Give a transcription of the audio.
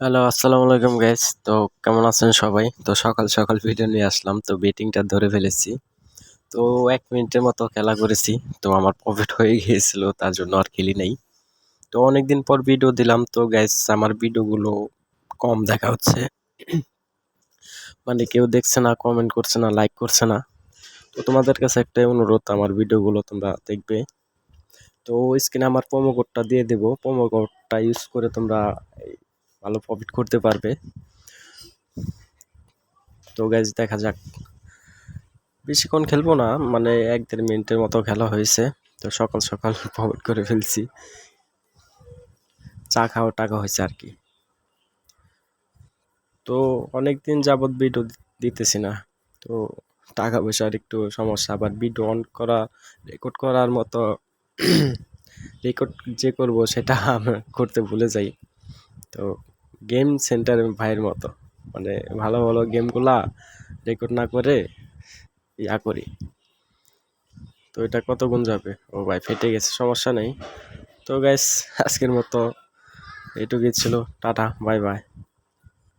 Hello আসসালামু আলাইকুম guys তো কেমন আছেন সবাই? তো সকাল সকাল ভিডিও নিয়ে আসলাম, তো বেটিংটা ধরে ফেলেছি। তো এক মিনিটের মতো খেলা করেছি, তো আমার প্রফিট হয়ে গিয়েছিল, তার জন্য আর খেলি নেই। তো অনেকদিন পর ভিডিও দিলাম, তো গাইস আমার ভিডিওগুলো কম দেখা হচ্ছে। মানে কেউ দেখছে না কমেন্ট করছে না লাইক করছে না। তো তোমাদের কাছে একটাই অনুরোধ, আমার ভিডিওগুলো তোমরা দেখবে। তো স্ক্রিনে আমার প্রোমো কোডটা দিয়ে দেবো। প্রোমো কোডটা ইউজ করে তোমরা ভালো প্রফিট করতে পারবে। তো গ্যাস দেখা যাক। বেশিক্ষণ খেলব না মানে এক দেড় মিনিটের মতো খেলা হয়েছে। তো সকাল সকাল প্রফিট করে ফেলছি। চা খাওয়া টাকা হয়েছে আর কি। তো অনেক দিন যাবৎ ভিডিও দিতেছি না। তো টাকা পয়সার একটু সমস্যা, আবার ভিডিও অন করা রেকর্ড করার মতো রেকর্ড যে করব সেটা করতে ভুলে যাই। তো গেম সেন্টার ভাইয়ের মতো। মানে ভালো ভালো গেমগুলা রেকর্ড না করে ইয়া করি। তো এটা কত গুণ যাবে? ও ভাই, ফেটে গেছে, সমস্যা নেই। তো গাইস আজকের মতো এটুকুই ছিল। Tata bye bye